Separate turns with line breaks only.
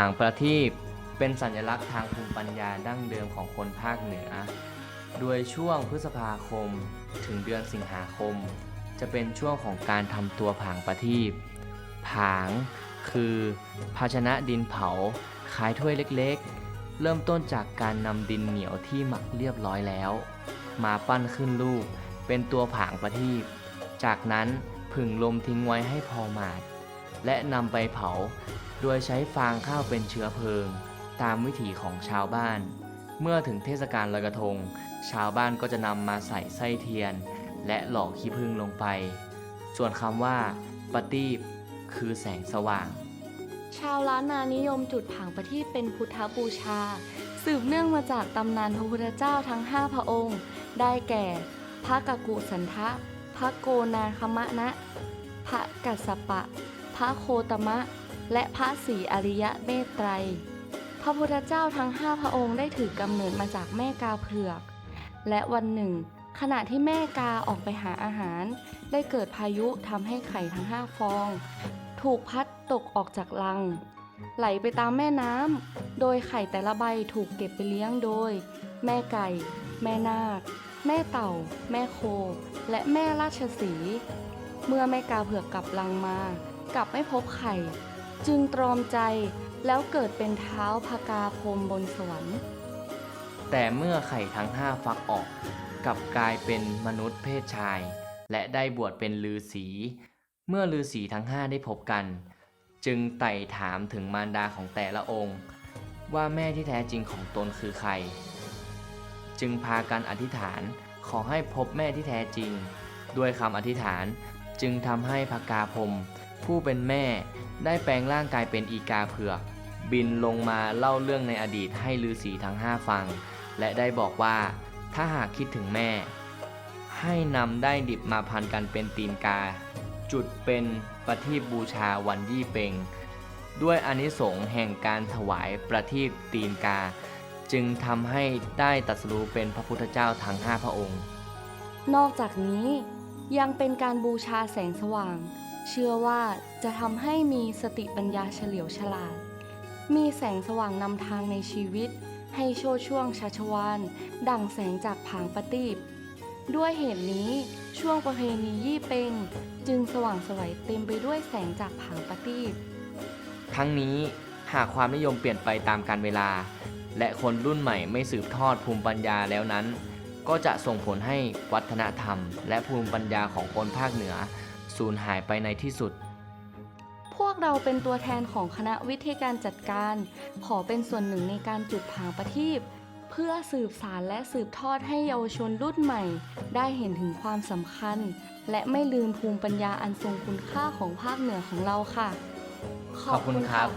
างประทีปเป็นสัญลักษณ์ทางภูมิปัญญาดั้งเดิมของคนภาคเหนือ โดยช่วงพฤษภาคมถึงเดือนสิงหาคม จะเป็นช่วงของการทำตัวผางประทีปผางคือภาชนะดินเผาคล้ายถ้วยเล็กๆ เริ่มต้นจากการนำดินเหนียวที่หมักเรียบร้อยแล้ว มาปั้นขึ้นรูปเป็นตัวผางประทีปจากนั้นผึ่งลมทิ้งไว้ให้พอหมาด และนำไปเผา โดยใช้ฟางข้าวเป็นเชื้อเพลิง ตามวิถีของชาวบ้าน เมื่อถึงเทศกาลลอยกระทง ชาวบ้านก็จะนำมาใส่ไส้เทียน และหลอกขี้ผึ้งลงไป ส่วนคำว่าปฏิบคือแสงสว่าง
ชาวล้านนานิยมจุดผางประทีปเป็นพุทธบูชา สืบเนื่องมาจากตำนานพระพุทธเจ้าทั้ง 5 พระองค์ ได้แก่ พระกกุสันทะ พระโกนาคมะนะ พระกัสสปะ พระโคตมะ และพระศรีอริยะเมตไตร พระพุทธเจ้าทั้ง5พระองค์ได้ถือกำเนิดมาจากแม่กาเผือก และวันหนึ่ง ขณะที่แม่กาออกไปหาอาหาร ได้เกิดพายุทำให้ไข่ทั้ง5ฟอง ถูกพัดตกออกจากลัง ไหลไปตามแม่น้ำโดยไข่แต่ละใบถูกเก็บไปเลี้ยงโดย แม่ไก่ แม่นาค แม่เต่า แม่โค และแม่ราชสี เมื่อแม่กาเผือกกลับลังมา กลับไม่พบไข่ จึงตรอมใจแล้วเกิดเป็นเท้าพกาพรมบนสวรรค์
แต่เมื่อไข่ทั้งห้าฟักออก กลับกลายเป็นมนุษย์เพศชาย และได้บวชเป็นฤาษี เมื่อฤาษีทั้งห้าได้พบกัน จึงไต่ถามถึงมารดาของแต่ละองค์ ว่าแม่ที่แท้จริงของตนคือใคร จึงพากันอธิษฐานขอให้พบแม่ที่แท้จริง ด้วยคำอธิษฐาน จึงทำให้พกาพรมผู้เป็นแม่ได้แปลงร่างกายเป็นอีกาเผือก บินลงมาเล่าเรื่องในอดีตให้ฤาษีทั้งห้าฟัง และได้บอกว่าถ้าหากคิดถึงแม่ ให้นำได้ดิบมาพันกันเป็นตีนกา จุดเป็นประทีปบูชาวันยี่เปงด้วยอนิสงส์แห่งการถวายประทีปตีนกา จึงทำให้ได้ตรัสรู้เป็นพระพุทธเจ้าทั้งห้าพระองค์
นอกจากนี้ ยังเป็นการบูชาแสงสว่าง เชื่อว่าจะทำให้มีสติปัญญาเฉลียวฉลาด มีแสงสว่างนำทางในชีวิต ให้โชดช่วงชัชวานดั่งแสงจากผางประทีปด้วยเหตุนี้ช่วงประเพณียี่เปงจึงสว่างสวัยเต็มไปด้วยแสงจากผางประทีป
ทั้งนี้หากความนิยมเปลี่ยนไปตามกาลเวลา และคนรุ่นใหม่ไม่สืบทอดภูมิปัญญาแล้วนั้น ก็จะส่งผลให้วัฒนธรรม และภูมิปัญญาของคนภาคเหนือสูญหายไปในที่สุด
พวกเราเป็นตัวแทนของคณะวิทยาการจัดการ ขอเป็นส่วนหนึ่งในการจุดผางประทีปเพื่อสืบสารและสืบทอดให้เยาวชนรุ่นใหม่ ได้เห็นถึงความสำคัญ และไม่ลืมภูมิปัญญาอันทรงคุณค่าของภาคเหนือของเราค่ะ
ขอบคุณครับ